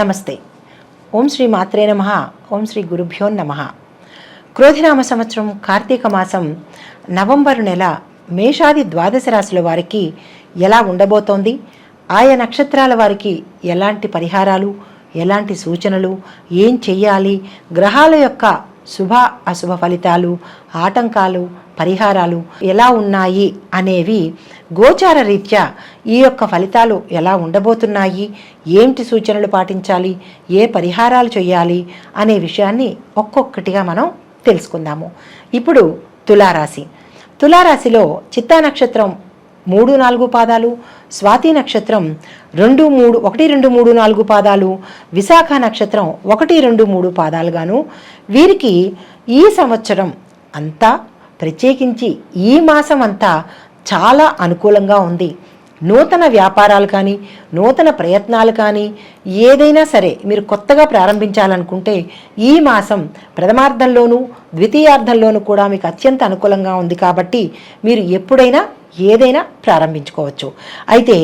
నమస్తే. ఓం శ్రీ మాత్రే నమ. ఓం శ్రీ గురుభ్యో నమ. క్రోధినామ సంవత్సరం కార్తీక మాసం నవంబరు నెల మేషాది ద్వాదశ రాశుల వారికి ఎలా ఉండబోతోంది? ఆయా నక్షత్రాల వారికి ఎలాంటి పరిహారాలు ఎలాంటి సూచనలు ఏం చెయ్యాలి? గ్రహాల యొక్క శుభ అశుభ ఫలితాలు ఆటంకాలు పరిహారాలు ఎలా ఉన్నాయి అనేవి గోచార రీత్యా ఈ యొక్క ఫలితాలు ఎలా ఉండబోతున్నాయి? ఏంటి సూచనలు పాటించాలి? ఏ పరిహారాలు చేయాలి అనే విషయాన్ని ఒక్కొక్కటిగా మనం తెలుసుకుందాము. ఇప్పుడు తులారాశి. తులారాశిలో చిత్తా నక్షత్రం మూడు నాలుగు పాదాలు స్వాతి నక్షత్రం రెండు మూడు ఒకటి రెండు మూడు నాలుగు పాదాలు విశాఖ నక్షత్రం ఒకటి రెండు మూడు పాదాలుగాను వీరికి ఈ సంవత్సరం అంతా ప్రత్యేకించి ఈ మాసం అంతా చాలా అనుకూలంగా ఉంది. నూతన వ్యాపారాలు కానీ నూతన ప్రయత్నాలు కానీ ఏదైనా సరే మీరు కొత్తగా ప్రారంభించాలనుకుంటే ఈ మాసం ప్రథమార్థంలోనూ ద్వితీయార్థంలోనూ కూడా మీకు అత్యంత అనుకూలంగా ఉంది కాబట్టి మీరు ఎప్పుడైనా ఏదైనా ప్రారంభించుకోవచ్చు. అయితే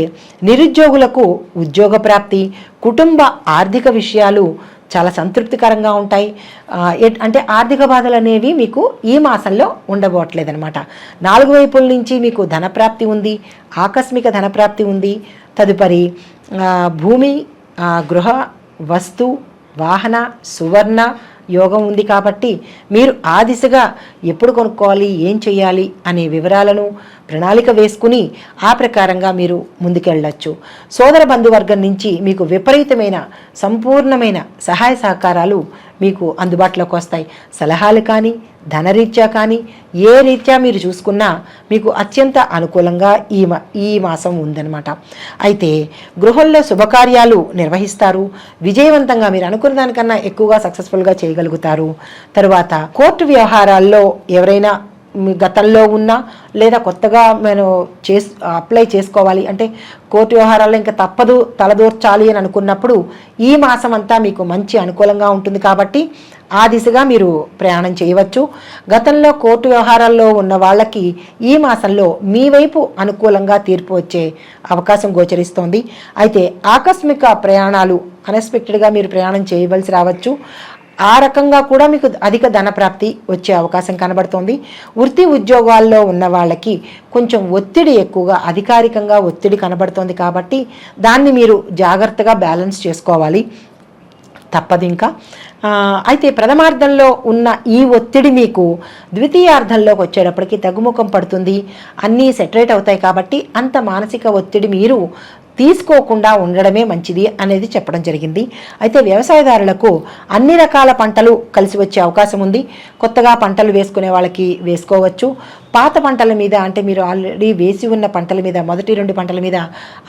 నిరుద్యోగులకు ఉద్యోగ ప్రాప్తి కుటుంబ ఆర్థిక విషయాలు చాలా సంతృప్తికరంగా ఉంటాయి. అంటే ఆర్థిక బాధలు అనేవి మీకు ఈ మాసంలో ఉండబోట్లేదనమాట నాలుగు వైపుల నుంచి మీకు ధనప్రాప్తి ఉంది ఆకస్మిక ధనప్రాప్తి ఉంది. తదుపరి భూమి గృహ వస్తు వాహన సువర్ణ యోగం ఉంది కాబట్టి మీరు ఆ దిశగా ఎప్పుడు కొనుక్కోవాలి ఏం చేయాలి అనే వివరాలను ప్రణాళిక వేసుకుని ఆ ప్రకారంగా మీరు ముందుకెళ్ళచ్చు. సోదర బంధువర్గం నుంచి మీకు విపరీతమైన సంపూర్ణమైన సహాయ సహకారాలు మీకు అందుబాటులోకి వస్తాయి. సలహాలు కానీ ధనరీత్యా కానీ ఏ రీత్యా మీరు చూసుకున్నా మీకు అత్యంత అనుకూలంగా ఈ మా ఈ మాసం ఉందన్నమాట. అయితే గృహంలో శుభకార్యాలు నిర్వహిస్తారు. విజయవంతంగా మీరు అనుకున్న దానికన్నా ఎక్కువగా సక్సెస్ఫుల్గా చేయగలుగుతారు. తరువాత కోర్టు వ్యవహారాల్లో ఎవరైనా గతంలో ఉన్నా లేదా కొత్తగా నేను చేస్ అప్లై చేసుకోవాలి అంటే కోర్టు వ్యవహారాల్లో ఇంకా తప్పదు తలదూర్చాలి అని అనుకున్నప్పుడు ఈ మాసం అంతా మీకు మంచి అనుకూలంగా ఉంటుంది కాబట్టి ఆ దిశగా మీరు ప్రయాణం చేయవచ్చు. గతంలో కోర్టు వ్యవహారాల్లో ఉన్న వాళ్ళకి ఈ మాసంలో మీ వైపు అనుకూలంగా తీర్పు వచ్చే అవకాశం గోచరిస్తోంది. అయితే ఆకస్మిక ప్రయాణాలు అన్ఎక్స్పెక్టెడ్గా మీరు ప్రయాణం చేయవలసి రావచ్చు. ఆ రకంగా కూడా మీకు అధిక ధన ప్రాప్తి వచ్చే అవకాశం కనబడుతోంది. వృత్తి ఉద్యోగాల్లో ఉన్న వాళ్ళకి కొంచెం ఒత్తిడి ఎక్కువగా అధికారికంగా ఒత్తిడి కనబడుతోంది కాబట్టి దాన్ని మీరు జాగ్రత్తగా బ్యాలెన్స్ చేసుకోవాలి. తప్పదు ఇంకా అయితే ప్రథమార్థంలో ఉన్న ఈ ఒత్తిడి మీకు ద్వితీయార్థంలోకి వచ్చేటప్పటికి తగ్గుముఖం పడుతుంది. అన్నీ సెటరేట్ అవుతాయి కాబట్టి అంత మానసిక ఒత్తిడి మీరు తీసుకోకుండా ఉండడమే మంచిది అనేది చెప్పడం జరిగింది. అయితే వ్యవసాయదారులకు అన్ని రకాల పంటలు కలిసి వచ్చే అవకాశం ఉంది. కొత్తగా పంటలు వేసుకునే వాళ్ళకి వేసుకోవచ్చు. పాత పంటల మీద అంటే మీరు ఆల్రెడీ వేసి ఉన్న పంటల మీద మొదటి రెండు పంటల మీద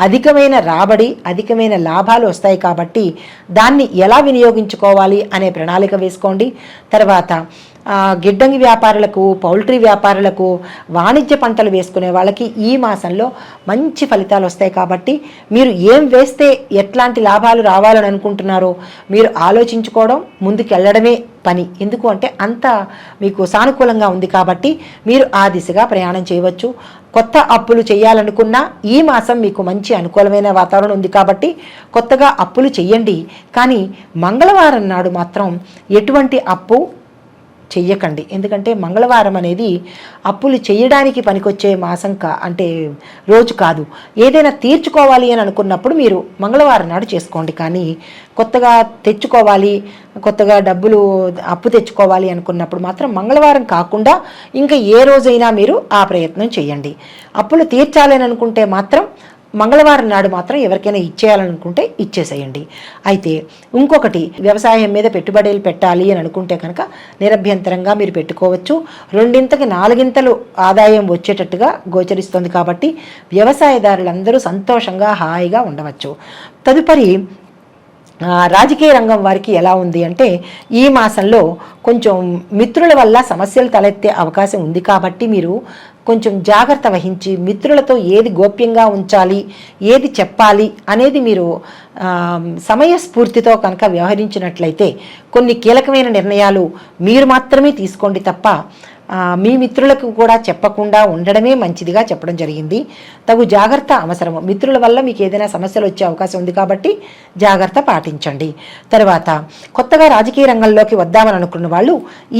అధికమైన రాబడి అధికమైన లాభాలు వస్తాయి కాబట్టి దాన్ని ఎలా వినియోగించుకోవాలి అనే ప్రణాళిక వేసుకోండి. తర్వాత గిడ్డంగి వ్యాపారులకు పౌల్ట్రీ వ్యాపారులకు వాణిజ్య పంటలు వేసుకునే వాళ్ళకి ఈ మాసంలో మంచి ఫలితాలు వస్తాయి కాబట్టి మీరు ఏం వేస్తే ఎట్లాంటి లాభాలు రావాలని అనుకుంటున్నారో మీరు ఆలోచించుకోవడం ముందుకెళ్ళడమే పని. ఎందుకు అంటే అంత మీకు సానుకూలంగా ఉంది కాబట్టి మీరు ఆ దిశగా ప్రయాణం చేయవచ్చు. కొత్త అప్పులు చేయాలనుకున్నా ఈ మాసం మీకు మంచి అనుకూలమైన వాతావరణం ఉంది కాబట్టి కొత్తగా అప్పులు చేయండి. కానీ మంగళవారం నాడు మాత్రం ఎటువంటి అప్పు చెయ్యకండి. ఎందుకంటే మంగళవారం అనేది అప్పులు చేయడానికి పనికొచ్చే మాసం కా అంటే రోజు కాదు. ఏదైనా తీర్చుకోవాలి అని అనుకున్నప్పుడు మీరు మంగళవారం నాడు చేసుకోండి. కానీ కొత్తగా తెచ్చుకోవాలి కొత్తగా డబ్బులు అప్పు తెచ్చుకోవాలి అనుకున్నప్పుడు మాత్రం మంగళవారం కాకుండా ఇంకా ఏ రోజైనా మీరు ఆ ప్రయత్నం చేయండి అప్పులు తీర్చాలని అనుకుంటే మాత్రం మంగళవారం నాడు మాత్రం ఎవరికైనా ఇచ్చేయాలనుకుంటే ఇచ్చేసేయండి. అయితే ఇంకొకటి వ్యవసాయం మీద పెట్టుబడులు పెట్టాలి అని అనుకుంటే కనుక నిరభ్యంతరంగా మీరు పెట్టుకోవచ్చు. రెండింతకి నాలుగింతలు ఆదాయం వచ్చేటట్టుగా గోచరిస్తుంది కాబట్టి వ్యవసాయదారులందరూ సంతోషంగా హాయిగా ఉండవచ్చు. తదుపరి రాజకీయ రంగం వారికి ఎలా ఉంది అంటే ఈ మాసంలో కొంచెం మిత్రుల వల్ల సమస్యలు తలెత్తే అవకాశం ఉంది కాబట్టి మీరు కొంచెం జాగ్రత్త వహించి మిత్రులతో ఏది గోప్యంగా ఉంచాలి ఏది చెప్పాలి అనేది మీరు సమయస్ఫూర్తితో కనుక వ్యవహరించినట్లయితే కొన్ని కీలకమైన నిర్ణయాలు మీరు మాత్రమే తీసుకోండి తప్ప మీ మిత్రులకు కూడా చెప్పకుండా ఉండడమే మంచిదిగా చెప్పడం జరిగింది. తగు జాగ్రత్త అవసరము. మిత్రుల వల్ల మీకు ఏదైనా సమస్యలు వచ్చే అవకాశం ఉంది కాబట్టి జాగ్రత్త పాటించండి. తర్వాత కొత్తగా రాజకీయ రంగంలోకి వద్దామని అనుకున్న వాళ్ళు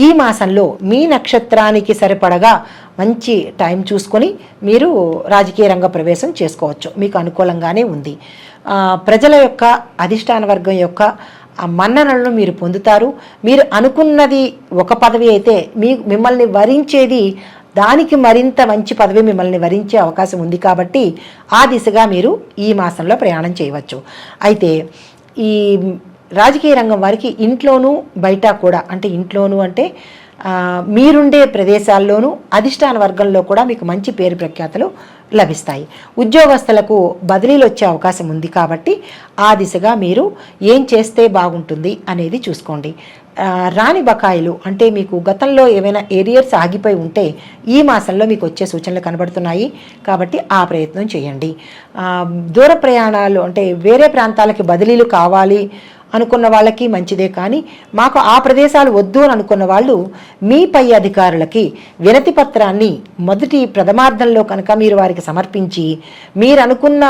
ఈ మాసంలో మీ నక్షత్రానికి సరిపడగా మంచి టైం చూసుకొని మీరు రాజకీయ రంగ ప్రవేశం చేసుకోవచ్చు. మీకు అనుకూలంగానే ఉంది. ప్రజల యొక్క అధిష్టాన వర్గం యొక్క ఆ మన్ననలను మీరు పొందుతారు. మీరు అనుకున్నది ఒక పదవి అయితే మీ మిమ్మల్ని వరించేది దానికి మరింత మంచి పదవి మిమ్మల్ని వరించే అవకాశం ఉంది కాబట్టి ఆ దిశగా మీరు ఈ మాసంలో ప్రయాణం చేయవచ్చు. అయితే ఈ రాజకీయ రంగం వారికి ఇంట్లోనూ బయట కూడా అంటే ఇంట్లోనూ అంటే మీరుండే ప్రదేశాల్లోనూ అధిష్టాన వర్గంలో కూడా మీకు మంచి పేరు ప్రఖ్యాతలు లభిస్తాయి. ఉద్యోగస్తులకు బదిలీలు వచ్చే అవకాశం ఉంది కాబట్టి ఆ దిశగా మీరు ఏం చేస్తే బాగుంటుంది అనేది చూసుకోండి. రాని బకాయిలు అంటే మీకు గతంలో ఏమైనా ఏరియర్స్ ఆగిపోయి ఉంటే ఈ మాసంలో మీకు వచ్చే సూచనలు కనబడుతున్నాయి కాబట్టి ఆ ప్రయత్నం చేయండి. దూర ప్రయాణాలు అంటే వేరే ప్రాంతాలకి బదిలీలు కావాలి అనుకున్న వాళ్ళకి మంచిదే కానీ మాకు ఆ ప్రదేశాలు వద్దు అని అనుకున్న వాళ్ళు మీ పై అధికారులకి వినతి పత్రాన్ని మొదటి ప్రథమార్థంలో కనుక మీరు వారికి సమర్పించి మీరు అనుకున్న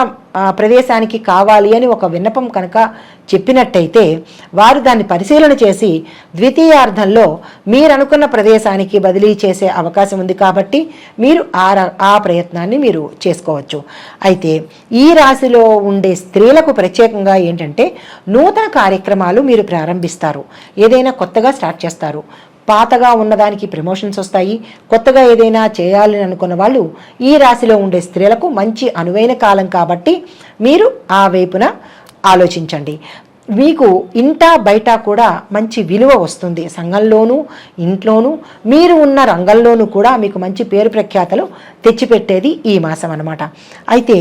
ప్రదేశానికి కావాలి అని ఒక విన్నపం కనుక చెప్పినట్టయితే వారు దాన్ని పరిశీలన చేసి ద్వితీయార్థంలో మీరు అనుకున్న ప్రదేశానికి బదిలీ చేసే అవకాశం ఉంది కాబట్టి మీరు ఆ ర- ఆ ప్రయత్నాన్ని మీరు చేసుకోవచ్చు. అయితే ఈ రాశిలో ఉండే స్త్రీలకు ప్రత్యేకంగా ఏంటంటే నూతన కార్యక్రమాలు మీరు ప్రారంభిస్తారు. ఏదైనా కొత్తగా స్టార్ట్ చేస్తారు. పాతగా ఉన్నదానికి ప్రమోషన్స్ వస్తాయి. కొత్తగా ఏదైనా చేయాలని అనుకున్న వాళ్ళు ఈ రాశిలో ఉండే స్త్రీలకు మంచి అనువైన కాలం కాబట్టి మీరు ఆ వైపున ఆలోచించండి. మీకు ఇంట బయట కూడా మంచి విలువ వస్తుంది. సంఘంలోనూ ఇంట్లోనూ మీరు ఉన్న రంగంలోనూ కూడా మీకు మంచి పేరు ప్రఖ్యాతలు తెచ్చిపెట్టేది ఈ మాసం అనమాట అయితే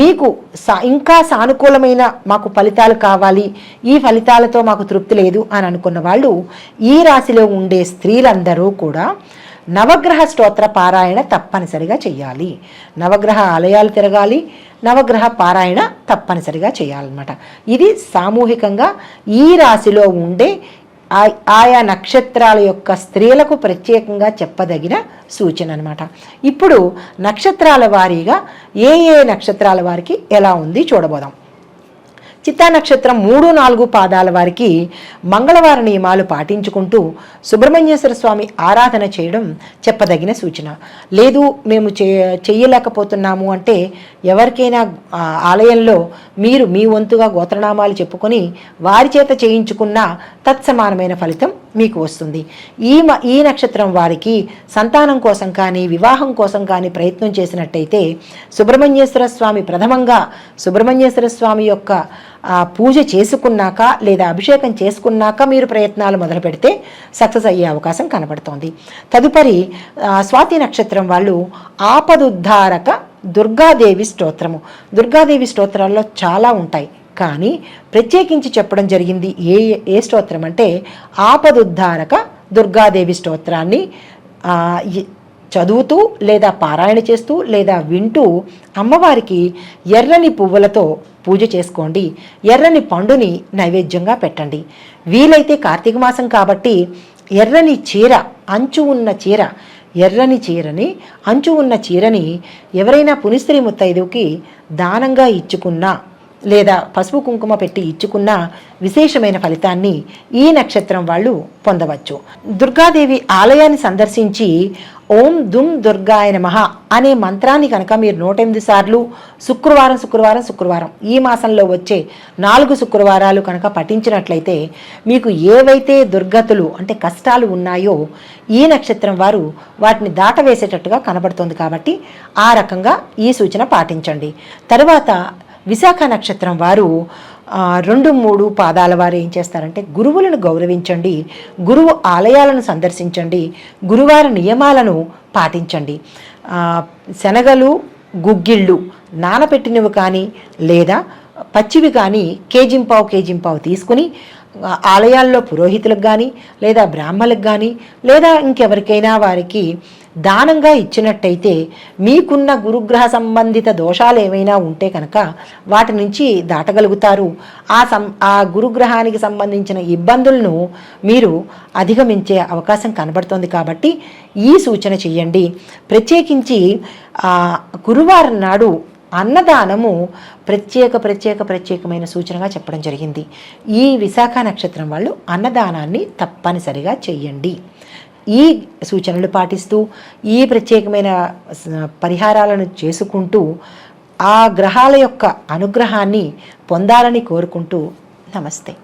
మీకు సా ఇంకా సానుకూలమైన మాకు ఫలితాలు కావాలి. ఈ ఫలితాలతో మాకు తృప్తి లేదు అని అనుకున్న వాళ్ళు ఈ రాశిలో ఉండే స్త్రీలందరూ కూడా నవగ్రహ స్తోత్ర పారాయణ తప్పనిసరిగా చేయాలి నవగ్రహ ఆలయాలు తిరగాలి. నవగ్రహ పారాయణ తప్పనిసరిగా చేయాలన్నమాట. ఇది సామూహికంగా ఈ రాశిలో ఉండే ఆ- ఆయా నక్షత్రాల యొక్క స్త్రీలకు ప్రత్యేకంగా చెప్పదగిన సూచన అనమాట ఇప్పుడు నక్షత్రాల వారీగా ఏ ఏ నక్షత్రాల వారికి ఎలా ఉంది చూడబోదాం. చిత్తా నక్షత్రం మూడు నాలుగు పాదాల వారికి మంగళవార నియమాలు పాటించుకుంటూ సుబ్రహ్మణ్యేశ్వర స్వామి ఆరాధన చేయడం చెప్పదగిన సూచన. లేదు మేము చేయలేకపోతున్నాము అంటే ఎవరికైనా ఆలయంలో మీరు మీ వంతుగా గోత్రనామాలు చెప్పుకొని వారి చేత చేయించుకున్న తత్సమానమైన ఫలితం మీకు వస్తుంది. ఈ మ ఈ నక్షత్రం వారికి సంతానం కోసం కానీ వివాహం కోసం కానీ ప్రయత్నం చేసినట్టయితే సుబ్రహ్మణ్యేశ్వర స్వామి ప్రథమంగా సుబ్రహ్మణ్యేశ్వర స్వామి యొక్క ఆ, పూజ చేసుకున్నాక లేదా అభిషేకం చేసుకున్నాక మీరు ప్రయత్నాలు మొదలు పెడితే సక్సెస్ అయ్యే అవకాశం కనబడుతోంది. తదుపరి స్వాతి నక్షత్రం వాళ్ళు ఆపదుద్ధారక దుర్గాదేవి స్తోత్రము. దుర్గాదేవి స్తోత్రాల్లో చాలా ఉంటాయి. కానీ ప్రత్యేకించి చెప్పడం జరిగింది ఏ ఏ స్తోత్రం అంటే ఆపదుద్ధారక దుర్గాదేవి స్తోత్రాన్ని చదువుతూ లేదా పారాయణ చేస్తూ లేదా వింటూ అమ్మవారికి ఎర్రని పువ్వులతో పూజ చేసుకోండి. ఎర్రని పండుని నైవేద్యంగా పెట్టండి. వీలైతే కార్తీక మాసం కాబట్టి ఎర్రని చీర అంచు ఉన్న చీర ఎర్రని చీరని అంచు ఉన్న చీరని ఎవరైనా పునిస్త్రీ ముత్తైదుకి దానంగా ఇచ్చుకున్నా లేదా పసుపు కుంకుమ పెట్టి ఇచ్చుకున్న విశేషమైన ఫలితాన్ని ఈ నక్షత్రం వాళ్ళు పొందవచ్చు. దుర్గాదేవి ఆలయాన్ని సందర్శించి ఓం దుమ్ దుర్గాయ నమః అనే మంత్రాన్ని కనుక మీరు నూట ఎనిమిది సార్లు శుక్రవారం శుక్రవారం శుక్రవారం ఈ మాసంలో వచ్చే నాలుగు శుక్రవారాలు కనుక పఠించినట్లయితే మీకు ఏవైతే దుర్గతులు అంటే కష్టాలు ఉన్నాయో ఈ నక్షత్రం వారు వాటిని దాటవేసేటట్టుగా కనబడుతుంది కాబట్టి ఆ రకంగా ఈ సూచన పాటించండి. తరువాత విశాఖ నక్షత్రం వారు రెండు మూడు పాదాల వారు ఏం చేస్తారంటే గురువులను గౌరవించండి గురువు ఆలయాలను సందర్శించండి గురువార నియమాలను పాటించండి. శనగలు గుగ్గిళ్ళు నానపెట్టినవి కానీ లేదా పచ్చివి కానీ కేజింపావు కేజింపావు తీసుకుని ఆలయాల్లో పురోహితులకు కానీ లేదా బ్రాహ్మలకు కానీ లేదా ఇంకెవరికైనా వారికి దానంగా ఇచ్చినట్టయితే మీకున్న గురుగ్రహ సంబంధిత దోషాలు ఏమైనా ఉంటే కనుక వాటి నుంచి దాటగలుగుతారు. ఆ సం ఆ గురుగ్రహానికి సంబంధించిన ఇబ్బందులను మీరు అధిగమించే అవకాశం కనబడుతోంది కాబట్టి ఈ సూచన చేయండి. ప్రత్యేకించి గురువారం నాడు అన్నదానము ప్రత్యేక ప్రత్యేక ప్రత్యేకమైన సూచనగా చెప్పడం జరిగింది. ఈ విశాఖ నక్షత్రం వాళ్ళు అన్నదానాన్ని తప్పనిసరిగా చేయండి. ఈ సూచనలు పాటిస్తూ ఈ ప్రత్యేకమైన పరిహారాలను చేసుకుంటూ ఆ గ్రహాల యొక్క అనుగ్రహాన్ని పొందాలని కోరుకుంటూ నమస్తే.